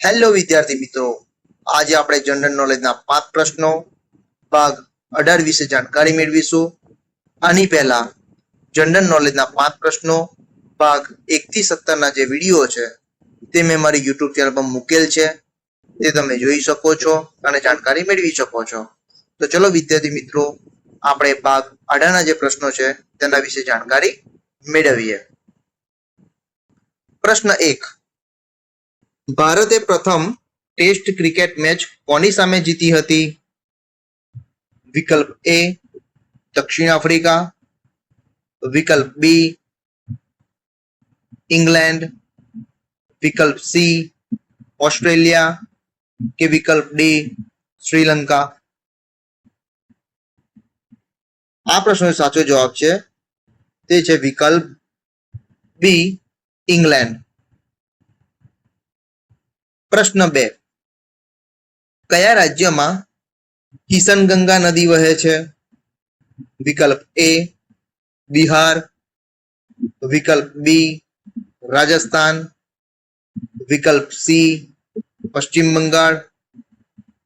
Hello વિદ્યાર્થી મિત્રો. આજે આપણે જનરલ નોલેજના પાંચ પ્રશ્નો, ભાગ અઢાર વિશે જાણકારી મેળવીશું. આની પહેલા જનરલ નોલેજના પાંચ પ્રશ્નો, ભાગ એક થી સત્તરના જે વીડિયો છે, તે મેં મારી યુટ્યુબ ચેનલ પર મૂકેલ છે. તે તમે જોઈ શકો છો અને જાણકારી મેળવી શકો છો. તો ચલો, વિદ્યાર્થી મિત્રો, આપણે ભાગ અઢારના જે પ્રશ્નો છે, તેના વિશે જાણકારી મેળવીએ. પ્રશ્ન એક ભારતે પ્રથમ ટેસ્ટ ક્રિકેટ મેચ કોની સામે જીતી હતી? વિકલ્પ એ દક્ષિણ આફ્રિકા, વિકલ્પ બી ઇંગ્લેન્ડ, વિકલ્પ સી ઓસ્ટ્રેલિયા કે વિકલ્પ ડી શ્રીલંકા? આ પ્રશ્નનો સાચો જવાબ છે તે છે વિકલ્પ બી ઇંગ્લેન્ડ. પ્રશ્ન બે. કયા રાજ્યમાં કિશનગંગા નદી વહે છે? વિકલ્પ એ, બિહાર. વિકલ્પ બી, રાજસ્થાન. વિકલ્પ સી, પશ્ચિમ બંગાળ.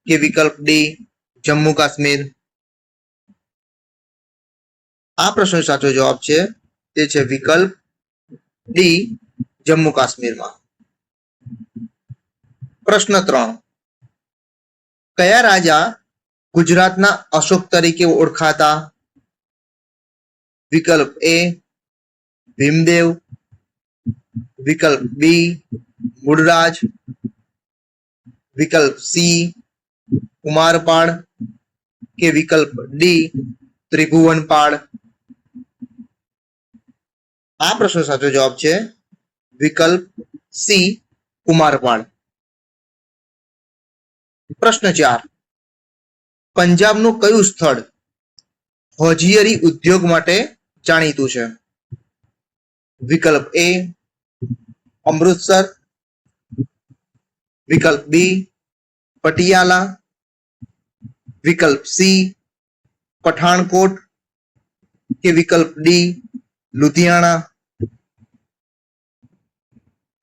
કે વિકલ્પ ડી, જમ્મુ કાશ્મીર. આ પ્રશ્નનો સાચો જવાબ છે, તે છે વિકલ્પ ડી, જમ્મુ કાશ્મીરમાં. પ્રશ્ન ત્રણ. કયા રાજા ગુજરાતના અશોક તરીકે ઓળખાતા? વિકલ્પ એ, ભીમદેવ. વિકલ્પ બી મૂળરાજ વિકલ્પ સી કુમારપાળ કે વિકલ્પ ડી, ત્રિભુવનપાળ. આ પ્રશ્ન સાચો જવાબ છે વિકલ્પ સી કુમારપાળ પ્રશ્ન ચાર. પંજાબનું કયું સ્થળ હોજિયરી ઉદ્યોગ માટે જાણીતું છે? વિકલ્પ એ, અમૃતસર. વિકલ્પ બી, પટિયાલા. વિકલ્પ સી, પઠાણકોટ. કે વિકલ્પ ડી, લુધિયાણા.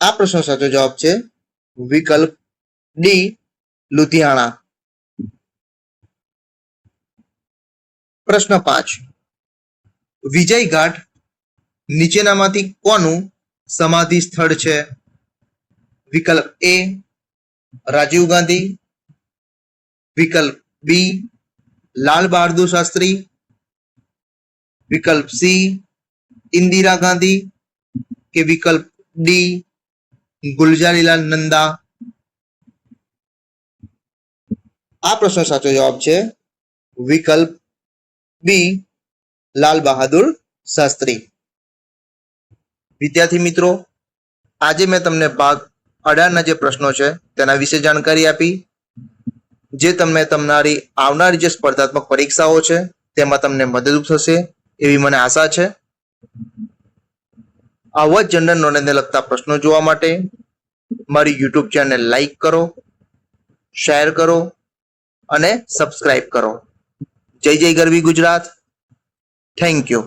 આ પ્રશ્નો સાચો જવાબ છે વિકલ્પ ડી લુધિયાણા. પ્રશ્ન પાંચ. વિજય ઘાટ નીચેનામાંથી કોનું સમાધિ સ્થળ છે? વિકલ્પ એ, રાજીવ ગાંધી. વિકલ્પ બી, લાલ બહાદુર શાસ્ત્રી. વિકલ્પ સી, ઇન્દિરા ગાંધી. કે વિકલ્પ ડી, ગુલજારીલાલ નંદા. આ પ્રશ્ન સાચો જવાબ છે વિકલ્પ બી, લાલ બહાદુર શાસ્ત્રી. વિદ્યાર્થી મિત્રો, આજે મેં તમને ભાગ અઢારના જે પ્રશ્નો છે તેના વિશે જાણકારી આપી, જે તમને તમારી આવનારી જે સ્પર્ધાત્મક પરીક્ષાઓ છે તેમાં તમને મદદરૂપ થશે એવી મને આશા છે. આવા જ જનરલ નોલેજને લગતા પ્રશ્નો જોવા માટે મારી યુટ્યુબ ચેનલ લાઈક કરો શેર કરો અને સબસ્ક્રાઇબ કરો. જય જય ગરવી ગુજરાત. Thank you